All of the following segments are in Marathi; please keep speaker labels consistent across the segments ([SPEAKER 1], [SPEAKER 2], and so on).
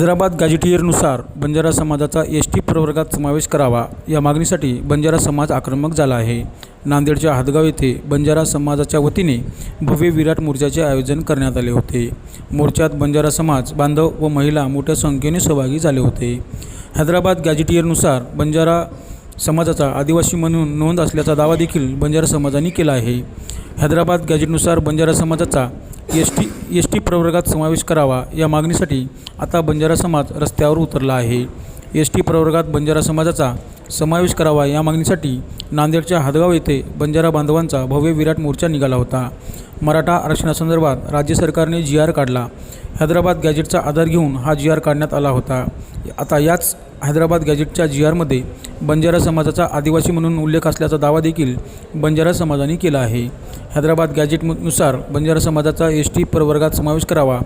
[SPEAKER 1] हैदराबाद गॅजेटियरनुसार बंजारा समाजाचा एस टी प्रवर्गात समावेश करावा या मागणीसाठी बंजारा समाज आक्रमक झाला आहे. नांदेडच्या हदगाव येथे बंजारा समाजाच्या वतीने भव्य विराट मोर्चाचे आयोजन करण्यात आले होते. मोर्चात बंजारा समाज बांधव व महिला मोठ्या संख्येने सहभागी झाले होते. हैदराबाद गॅजेटियरनुसार बंजारा समाजाचा आदिवासी म्हणून नोंद असल्याचा दावा देखील बंजारा समाजाने केला आहे. हैदराबाद गॅजेटनुसार बंजारा समाजाचा एस टी एस टी प्रवर्गात समावेश करावा या मागणीसाठी आता बंजारा समाज रस्त्यावर उतरला आहे. एस टी प्रवर्गात बंजारा समाजाचा समावेश करावा या मागणीसाठी नांदेडच्या हदगाव येथे बंजारा बांधवांचा भव्य विराट मोर्चा निघाला होता. मराठा आरक्षणासंदर्भात राज्य सरकारने जी आर काढला. हैदराबाद गॅजेटचा आधार घेऊन हा जी आर काढण्यात आला होता. आता याच हैदराबाद गॅजेटच्या जी आरमध्ये बंजारा समाजाचा आदिवासी म्हणून उल्लेख असल्याचा दावा देखील बंजारा समाजाने केला आहे. हैदराबाद गॅजेटनुसार बंजारा समाजाचा एस टी प्रवर्गात समावेश करावा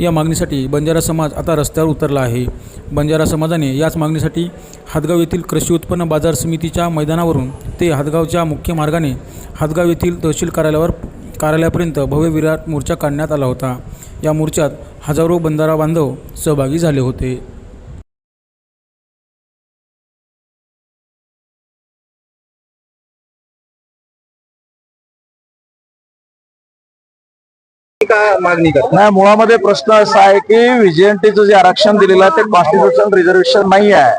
[SPEAKER 1] या मागणीसाठी बंजारा समाज आता रस्त्यावर उतरला आहे. बंजारा समाजाने याच मागणीसाठी हदगाव येथील कृषी उत्पन्न बाजार समितीच्या मैदानावरून ते हदगावच्या मुख्य मार्गाने हदगाव येथील तहसील कार्यालयावर कार्यालयापर्यंत भव्य विराट मोर्चा काढण्यात आला होता. या मोर्चात हजारो बंजारा बांधव सहभागी झाले होते.
[SPEAKER 2] का मागणी करता?
[SPEAKER 3] नाही मुळामध्ये प्रश्न असा आहे की व्हीजीएनटीचं जे आरक्षण दिलेलं आहे ते कॉन्स्टिट्युशन रिझर्वेशन नाही आहे.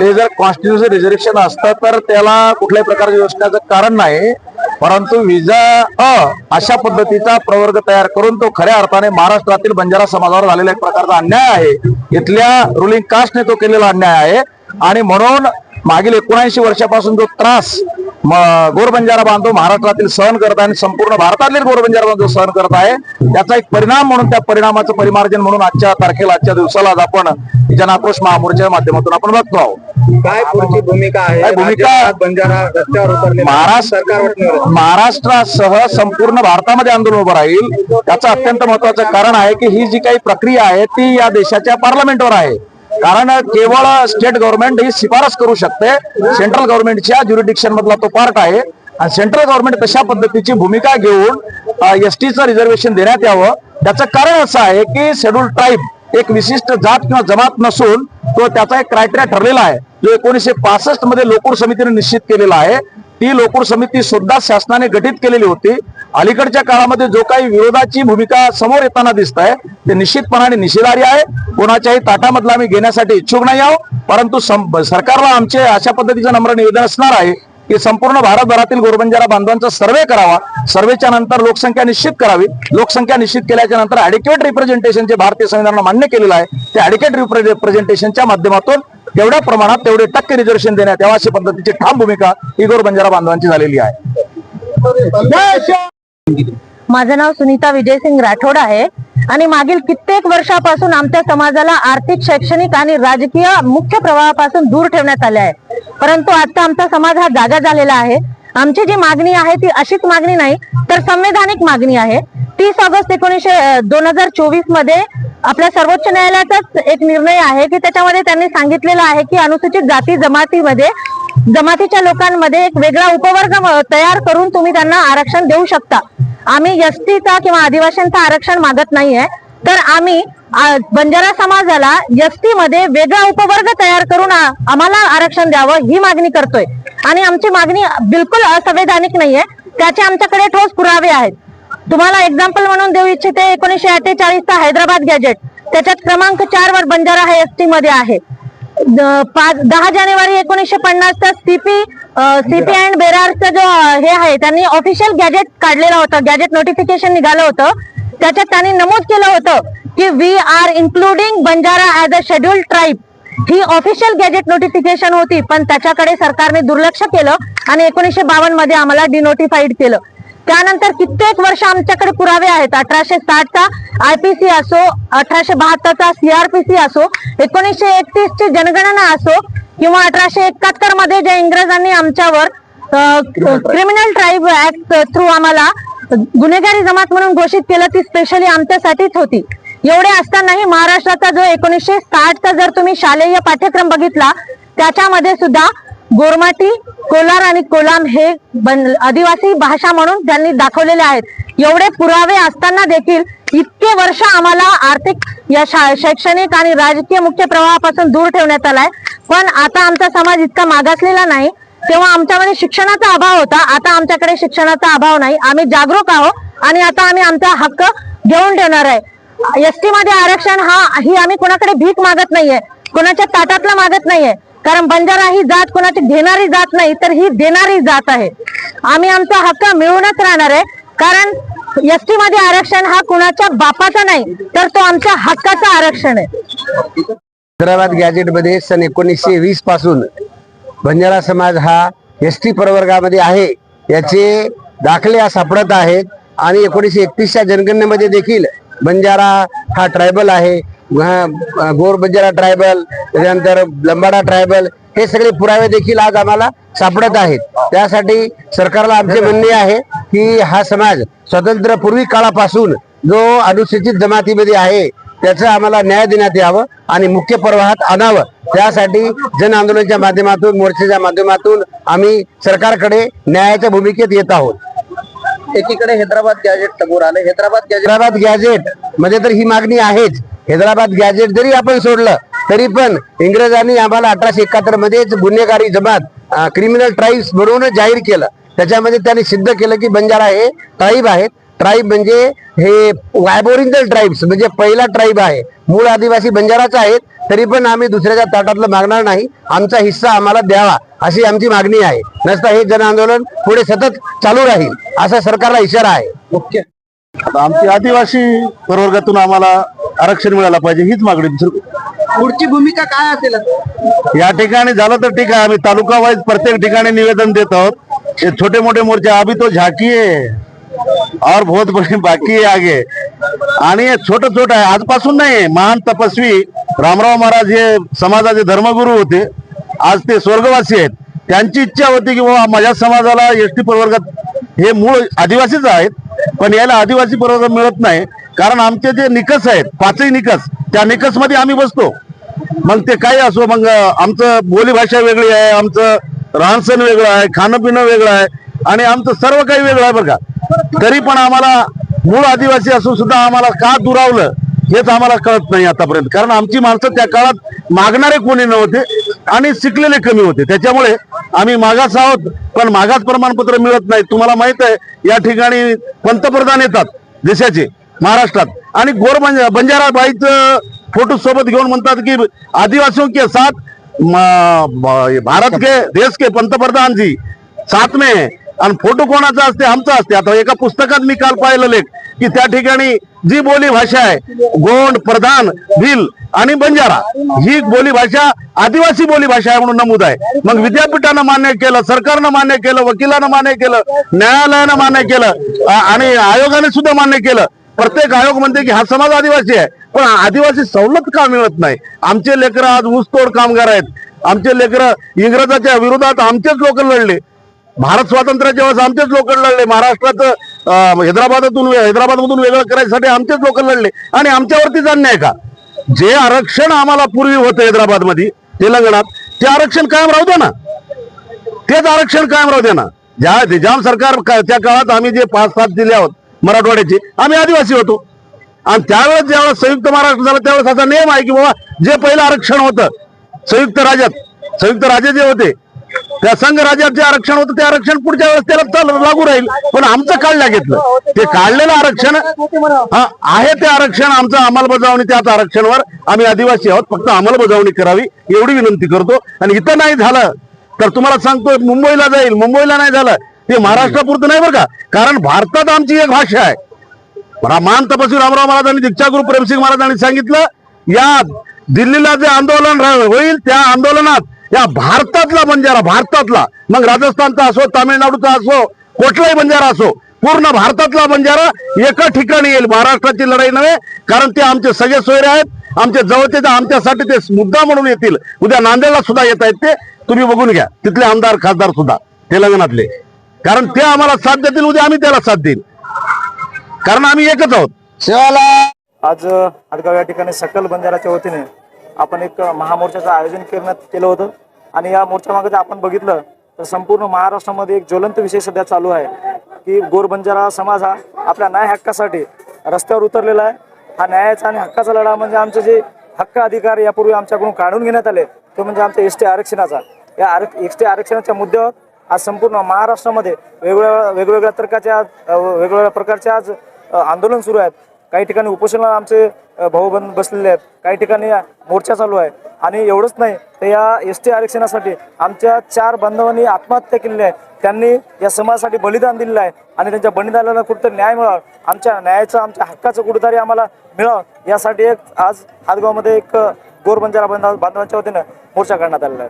[SPEAKER 3] ते जर कॉन्स्टिट्युशन रिझर्वेशन असतं तर त्याला कुठल्याही प्रकारच्या योजनेचं कारण नाही. परंतु विजा अ अशा पद्धतीचा प्रवर्ग तयार करून तो खऱ्या अर्थाने महाराष्ट्रातील बंजारा समाजावर झालेला एक प्रकारचा अन्याय आहे. इथल्या रुलिंग कास्टने तो केलेला अन्याय आहे. आणि म्हणून मागील एकोणऐंशी वर्षापासून जो त्रास गोरबंजारा बांधव महाराष्ट्रातील सहन करत आहे आणि संपूर्ण भारतातील गोरबंजारा बांधव सहन करत आहे. त्याचा एक परिणाम म्हणून त्या परिणामाचं परिमार्जन म्हणून आजच्या तारखेला आजच्या दिवसाला आज आपण जनाक्रोश महामोर्चाच्या माध्यमातून आपण बघतो आहोत.
[SPEAKER 2] काय पुढची भूमिका आहे?
[SPEAKER 3] भूमिका?
[SPEAKER 2] बंजारा रस्त्यावर उतरले
[SPEAKER 3] महाराष्ट्र महाराष्ट्रासह संपूर्ण भारतामध्ये आंदोलन उभं राहील. त्याचं अत्यंत महत्वाचं कारण आहे की ही जी काही प्रक्रिया आहे ती या देशाच्या पार्लमेंटवर आहे. कारण केवळ स्टेट गव्हर्नमेंट ही शिफारस करू शकते. सेंट्रल गव्हर्नमेंटच्या ज्युरिडिक्शन मधला तो पार्ट आहे. आणि सेंट्रल गव्हर्नमेंट तशा पद्धतीची भूमिका घेऊन एस टीचं रिझर्वेशन देण्यात यावं त्याचं कारण असं आहे की शेड्यूल ट्राईब एक विशिष्ट जात किंवा जमात नसून तो त्याचा एक क्रायटेरिया ठरलेला आहे. जो एकोणीसशे पासष्टमध्ये लोकूर समितीने निश्चित केलेला आहे. ती लोकूर समिती सुद्धा शासनाने गठीत केलेली होती. अलीकडच्या काळामध्ये जो काही विरोधाची भूमिका समोर येताना दिसत आहे ते निश्चितपणाने निषेधार्ह आहे. कोणाच्याही ताटामधला आम्ही घेण्यासाठी इच्छुक नाही आहोत. परंतु सरकारला आमचे अशा पद्धतीचं नम्र निवेदन असणार आहे की संपूर्ण भारतभरातील गोरबंजारा बांधवांचा सर्वे करावा. सर्वेच्या नंतर लोकसंख्या निश्चित करावी. लोकसंख्या निश्चित केल्याच्यानंतर ऍडिक्युएट रिप्रेझेंटेशन जे भारतीय संविधानाला मान्य केलेलं आहे ते ऍडिक्युएट रिप्रेझेंटेशनच्या माध्यमातून तेवढ्या प्रमाणात तेवढे टक्के रिझर्वेशन देण्यात यावं अशा पद्धतीची ठाम भूमिका ही गोरबंजारा बांधवांची झालेली आहे.
[SPEAKER 4] माझं नाव सुनीता विजयसिंग राठोड आहे. आणि मागील कित्येक वर्षापासून आमच्या समाजाला आर्थिक शैक्षणिक आणि राजकीय मुख्य प्रवाहापासून दूर ठेवण्यात आले आहे. परंतु आता आमचा समाज हा जागा झालेला आहे. आमची जी मागणी आहे ती अशीच मागणी नाही तर संवैधानिक मागणी आहे. तीस ऑगस्ट एकोणीसशे दोन हजार चोवीसमध्ये आपल्या सर्वोच्च न्यायालयाचाच एक निर्णय आहे की त्याच्यामध्ये त्यांनी सांगितलेलं आहे की अनुसूचित जाती जमातीमध्ये जमातीच्या लोकांमध्ये एक वेगळा उपवर्ग तयार करून तुम्ही त्यांना आरक्षण देऊ शकता. आम्ही एसटीचा किंवा आदिवासींचा आरक्षण मागत नाहीये तर आम्ही बंजारा समाजाला एसटी मध्ये वेगळा उपवर्ग तयार करून आम्हाला आरक्षण द्यावं ही मागणी करतोय. आणि आमची मागणी बिलकुल असंवैधानिक नाहीये. त्याचे आमच्याकडे ठोस पुरावे आहेत. तुम्हाला एक्झाम्पल म्हणून देऊ इच्छिते एकोणीशे अठ्ठेचाळीसचा हैदराबाद गॅजेट त्याच्यात क्रमांक चार वर बंजारा हा एसटी मध्ये आहे. द- पाच दहा जानेवारी एकोणीसशे पन्नासचा C P C P and बेरारचं जो हे आहे त्यांनी ऑफिशियल गॅजेट काढलेलं होतं. गॅजेट नोटिफिकेशन निघालं होतं. त्याच्यात त्यांनी नमूद केलं होतं की we are including Banjara as a scheduled tribe he official gazette notification होती पण त्याच्याकडे सरकारने दुर्लक्ष केलं आणि एकोणीसशे बावन्नमध्ये आम्हाला डिनोटिफाईड केलं. त्यानंतर कित्येक वर्ष आमच्याकडे पुरावे आहेत. अठराशे साठचा आयपीसी असो अठराशे बहात्तरचा सीआरपीसी असो एकोणीसशे एकतीस ची जनगणना असो किंवा अठराशे एकाहत्तरमध्ये ज्या इंग्रजांनी आमच्यावर क्रिमिनल ट्राईब ऍक्ट थ्रू आम्हाला गुन्हेगारी जमात म्हणून घोषित केलं ती स्पेशली आमच्यासाठीच होती. एवढे असतानाही महाराष्ट्राचा जो एकोणीसशे साठचा जर तुम्ही शालेय पाठ्यक्रम बघितला त्याच्यामध्ये सुद्धा गोरमाटी कोलार आणि कोलाम हे बन- आदिवासी भाषा म्हणून त्यांनी दाखवलेले आहेत. एवढे पुरावे असताना देखील इतके वर्ष आम्हाला आर्थिक या शा- शैक्षणिक आणि राजकीय मुख्य प्रवाहापासून दूर ठेवण्यात आलाय. पण आता आमचा समाज इतका मागासलेला नाही. तेव्हा आमच्यामध्ये शिक्षणाचा अभाव होता. आता आमच्याकडे शिक्षणाचा अभाव नाही. आम्ही जागरूक आहोत आणि आता आम्ही आमचा हक्क घेऊन ठेवणार आहे. एसटी मध्ये आरक्षण हा ही आम्ही कोणाकडे भीक मागत नाहीये. कोणाच्या ताटातला मागत नाहीये. कारण बंजारा ही जात कोणाची घेणारी जात नाही तर ही देणारी जात आहे. आम्ही आमचा हक्क मिळूनच राहणार आहे. कारण एसटी मध्ये आरक्षण हा कुणाच्या बापाचा नाही तर तो आमच्या हक्काचा आरक्षण आहे.
[SPEAKER 5] हैदराबाद गॅजेटमध्ये सन एकोणीसशे वीसपासून बंजारा समाज हा एस टी प्रवर्गामध्ये आहे याचे दाखले सापडत आहेत. आणि एकोणीसशे एकतीसच्या जनगणनेमध्ये देखील बंजारा हा ट्रायबल आहे. गोर बंजारा ट्रायबल त्याच्यानंतर लंबाडा ट्रायबल हे सगळे पुरावे देखील आज आम्हाला सापडत आहेत. त्यासाठी सरकारला आमचे म्हणणे आहे की हा समाज स्वतंत्र पूर्वी काळापासून जो अनुसूचित जमातीमध्ये आहे त्याचं आम्हाला न्याय देण्यात यावं आणि मुख्य प्रवाहात आणावं. त्यासाठी जन आंदोलनाच्या माध्यमातून मोर्चाच्या माध्यमातून आम्ही सरकारकडे न्यायाच्या भूमिकेत येत आहोत.
[SPEAKER 2] एकीकडे हैदराबाद गॅजेट समोर आलं. हैदराबाद गॅजेट
[SPEAKER 5] हैदराबाद गॅजेटमध्ये म्हणजे तर ही मागणी आहेच. हैदराबाद गॅजेट जरी आपण सोडलं तरी पण इंग्रजांनी आम्हाला अठराशे एकाहत्तर मध्येच गुन्हेगारी जमात क्रिमिनल ट्राईब्स म्हणून जाहीर केलं. त्याच्यामध्ये त्यांनी सिद्ध केलं की बंजारा हे ट्राईब आहेत. ट्राईब म्हणजे हे वायबोरिंजल ट्राईब्स म्हणजे पहिला ट्राईब आहे. मूळ आदिवासी बंजाराच आहेत तरी पण आम्ही दुसऱ्याच्या ताटातलं मागणार नाही. आमचा हिस्सा आम्हाला द्यावा अशी आमची मागणी आहे. नसता हे जन आंदोलन पुढे सतत चालू राहील असा सरकारला इशारा आहे.
[SPEAKER 6] आता आमची आदिवासी प्रवर्गातून आम्हाला आरक्षण मिळायला पाहिजे हीच मागणी दुसरं
[SPEAKER 2] पुढची भूमिका काय असेल?
[SPEAKER 6] या ठिकाणी झालं तर ठीक आहे आम्ही तालुका वाईज प्रत्येक ठिकाणी निवेदन देत आहोत. हे छोटे मोठे मोर्चे अभी तो झाकीये और बहुत बड़ी बाकी है आगे। आणि हे छोटं छोटं आहे. आजपासून नाही महान तपस्वी रामराव महाराज हे समाजाचे धर्मगुरू होते. आज ते स्वर्गवासी आहेत. त्यांची इच्छा होती की बाबा माझ्या समाजाला एस टी प्रवर्गात हे मूळ आदिवासीच आहेत पण याला आदिवासी प्रवर्ग मिळत नाही. कारण आमचे जे निकष आहेत पाचही निकष त्या निकषमध्ये आम्ही बसतो. मग ते काही असो मग आमचं बोलीभाषा वेगळी आहे आमचं राहणसण वेगळं आहे खाणं पिणं वेगळं आहे आणि आमचं सर्व काही वेगळं आहे बघा तरी पण आम्हाला मूळ आदिवासी असून सुद्धा आम्हाला का दुरावलं हेच आम्हाला कळत नाही आतापर्यंत. कारण आमची माणसं त्या काळात मागणारे कोणी नव्हते आणि शिकलेले कमी होते. त्याच्यामुळे आम्ही मागास आहोत पण मागास प्रमाणपत्र मिळत नाही. तुम्हाला माहीत आहे या ठिकाणी पंतप्रधान येतात देशाचे महाराष्ट्रात. आणि गोर बंज- बंजारा फोटो सोबत घेऊन म्हणतात की आदिवासियों के साथ भारत के देश के पंतप्रधान जी साथ में आणि फोटो कोणाचा असते? आमचा असते. आता एका पुस्तकात मी काल पाहिलं लेख की त्या ठिकाणी जी बोली भाषा आहे गोंड प्रधान भिल आणि बंजारा ही बोली भाषा आदिवासी बोली भाषा आहे म्हणून नमूद आहे. मग विद्यापीठानं मान्य केलं सरकारनं मान्य केलं वकिलानं मान्य केलं न्यायालयानं मान्य केलं आणि आयोगाने सुद्धा मान्य केलं. प्रत्येक आयोग म्हणते की हा समाज आदिवासी आहे पण आदिवासी सवलत का मिळत नाही? आमचे लेकरं आज ऊसतोड कामगार आहेत. आमचे लेकरं इंग्रजाच्या विरोधात आमचेच लोक लढले. भारत स्वातंत्र्याच्या वेळेस आमचेच लोक लढले. महाराष्ट्रात हैदराबादातून हैदराबादमधून वेगळं करायसाठी आमचेच लोक लढले. आणि आमच्यावरतीच अन्याय का? जे आरक्षण आम्हाला पूर्वी होतं हैदराबादमध्ये तेलंगणात ते आरक्षण कायम राहू द्या ना. तेच आरक्षण कायम राहू द्या ना. ज्या निजाम सरकार का- त्या काळात आम्ही जे पाच सात दिले आहोत मराठवाड्याचे आम्ही आदिवासी होतो. आणि त्यावेळेस ज्यावेळेस संयुक्त महाराष्ट्र झाला त्यावेळेस असा नियम आहे की बाबा जे पहिलं आरक्षण होतं संयुक्त राज्यात संयुक्त राजे जे होते त्या संघ राज्यात जे आरक्षण होतं ते आरक्षण पुढच्या वेळेस त्याला लागू राहील. पण आमचं काढल्या घेतलं. ते काढलेलं आरक्षण आहे ते आरक्षण आमचं अंमलबजावणी त्याच आरक्षणवर. आम्ही आदिवासी आहोत फक्त अंमलबजावणी करावी एवढी विनंती करतो. आणि इथं नाही झालं तर तुम्हाला सांगतो मुंबईला जाईल. मुंबईला नाही झालं. ते महाराष्ट्रापुरतं नाही बरं का? कारण भारतात आमची एक भाषा आहे. रा- महान तपस्वी रामराव महाराजांनी दीक्षागुरु प्रेमसिंग महाराजांनी सांगितलं या दिल्लीला जे आंदोलन होईल त्या आंदोलनात या भारतातला बंजारा भारतातला. मग राजस्थानचा असो तामिळनाडूचा असो कुठलाही बंजारा असो पूर्ण भारतातला बंजारा एका ठिकाणी येईल. महाराष्ट्राची लढाई नव्हे कारण ते आमचे सगळे सोयरे आहेत. आमचे जवळचे ते आमच्यासाठी ते मुद्दा म्हणून येतील. उद्या नांदेडला सुद्धा येत आहेत ते. तुम्ही बघून घ्या. तिथले आमदार खासदार सुद्धा तेलंगणातले. कारण ते आम्हाला साथ देतील उद्या आम्ही त्याला साथ देईल. कारण आम्ही एकच आहोत.
[SPEAKER 5] शिवाला.
[SPEAKER 7] आज आडगाव या ठिकाणी सकल बंजाराच्या वतीने आपण एक महामोर्चाचं आयोजन करण्यात केलं होतं. आणि या मोर्चामागे जर आपण बघितलं तर संपूर्ण महाराष्ट्रामध्ये एक ज्वलंत विषय सध्या चालू आहे की गोरबंजारा समाज हा आपल्या न्याय हक्कासाठी रस्त्यावर उतरलेला आहे. हा न्यायाचा आणि हक्काचा लढा म्हणजे आमचे जे हक्क अधिकार यापूर्वी आमच्याकडून काढून घेण्यात आले तो म्हणजे आमच्या एस टी आरक्षणाचा. या आर एस टी आरक्षणाच्या मुद्द्यावर आज संपूर्ण महाराष्ट्रामध्ये वेगवेगळ्या वेगवेगळ्या प्रकारच्या वेगवेगळ्या प्रकारचे आज आंदोलन सुरू आहेत. काही ठिकाणी उपोषणाला आमचे भाऊ बंद बसलेले आहेत. काही ठिकाणी मोर्चा चालू आहे. आणि एवढंच नाही तर या एस टी आरक्षणासाठी आमच्या चार बांधवांनी आत्महत्या केलेली आहे. त्यांनी या समाजासाठी बलिदान दिलेलं आहे. आणि त्यांच्या बलिदानाला कुठंतरी न्याय मिळावा. आमच्या न्यायाचं आमच्या हक्काचं कुठंतरी आम्हाला मिळावं. यासाठी एक आज हातगावमध्ये एक गोरबंजारा बांधवांच्या वतीनं मोर्चा काढण्यात आलेला आहे.